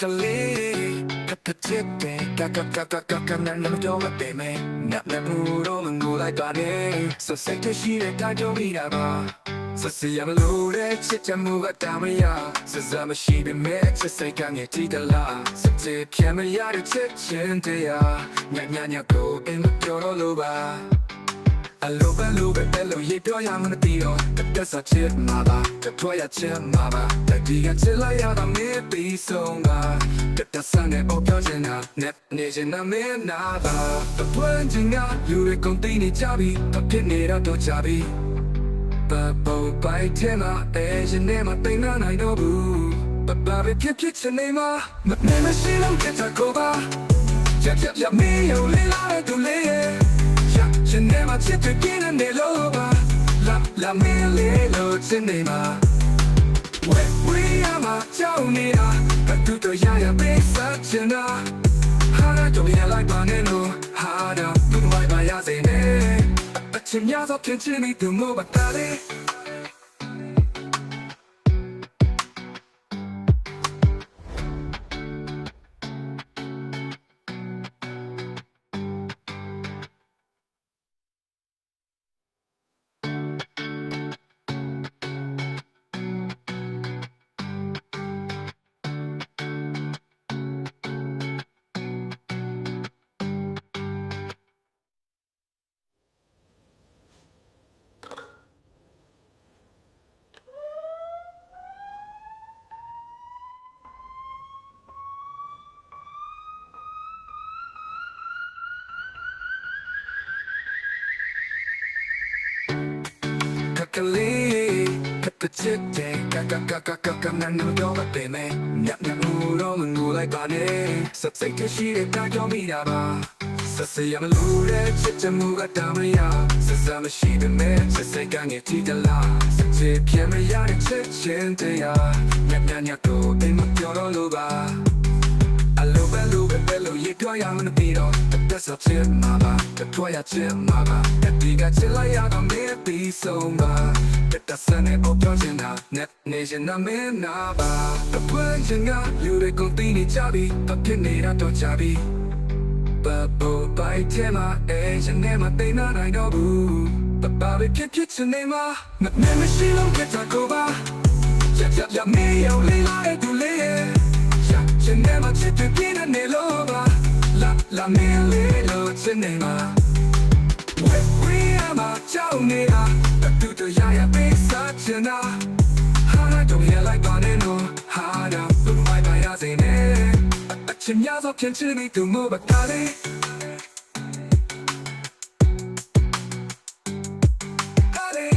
ကလေးကကချစ်တဲ့ကကကကကကနန အင်းပြောတော့လို့ပါအလိုပဲလိုပဲပဲလို့ရေပြောရမှမသိတော့တက်ဆက်ချစ်မှာပါတထွားရချစ်မှာပါတတိယချစ်လိုက်ရတာမင်းပြီးဆုံးကတက်တက်ဆန်းနဲ့အော်ပြောချင်တာနဲ့နေချင်တာမင်းနာပါတပွင့်ချင်ကလူတွေကုန်သိနေကြပြီတဖြစ်နေတော့ကြပြီပပပိုက်ထဲမှာအဲရှင်နေမှာတိမ်နာနိုင်တော့ဘူးပပပဲဖြစ်ဖြစ်ချင်နေမှာမနေမရှိလို့ကြက်ကိုပါချက်ချက်ရမေးရလေးလာတူလေး Ja, je neemt maar zit te binnen de loba. La, la mele lo cinema. We, we are ma jaunira. But tu to ya ya be sachena. Hana to ya like baneno. Hana, tu mai ba ya se ne. A chim ya so pin chimi tu mo ba ta le. က ကလေးကကချစ်တဲ့ကကကကကကနန်နိုတော့မပင်မဲညညငူတော့မငူလိုက်ပါနဲ့စက်စိတ်တရှိတဲ့တာကြောင့်မိတာပါစစရမလို့တဲ့ချစ်ချမှုကတာမရစစမရှိတဲ့မဲစစိတ်ကနေတီးတလားစချစ်ပြမရတဲ့ချစ်ချင်းတရားညညညတော့အိမ်မပြောတော့လို့ပါအလိုပဲလိုပဲပဲလို့ရေပြောရမပြီးတော့ တက်ဆက်ချင်မှာပါတက်ထွားရချင်မှာပါတက်ဒီကချစ်လိုက်ရတော့မင်းပြီးဆုံးပါတက်တဆန်နဲ့ပေါ်ပြောချင်တာ net နေချင်တာမင်းနာပါတပွင့်ချင်ကလူတွေကုန်သိနေကြပြီအဖြစ်နေတာတော့ကြပြီပပပိုက်ထဲမှာအဲရှင်နဲ့မသိနာနိုင်တော့ဘူးပပပဲဖြစ်ဖြစ်ချင်နေမှာမနေမရှိလို့ကြက်ကိုပါချက်ချက်ရမေးရောလေးလာတဲ့သူလေးရဲ့ Ja, je neemt maar zit te binnen in loba. La, la mele cinema. We, we are maar jouw nea. Dat doet de ja ja besa chena. Hana don't hear like banano. Hana, doe mij bij ja zene. Het chim ja zo kent je niet doe mo bakale. Ale.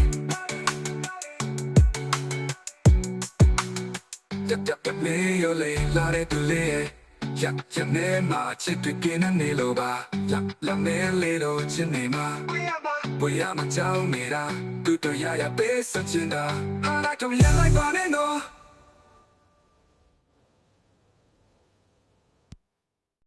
တက်တက်တက်လေးရောလေလာတဲ့သူလေး ရဲ့ရရနေမှာချစ်တွေกินနေလို့ပါလာလာနေလေတော့ချင်နေမှာဘွေရမကြောက်နေတာသူတို့ရရပေးစချင်တာဟာလိုက်တော့ရလိုက်ပါနဲ့နော်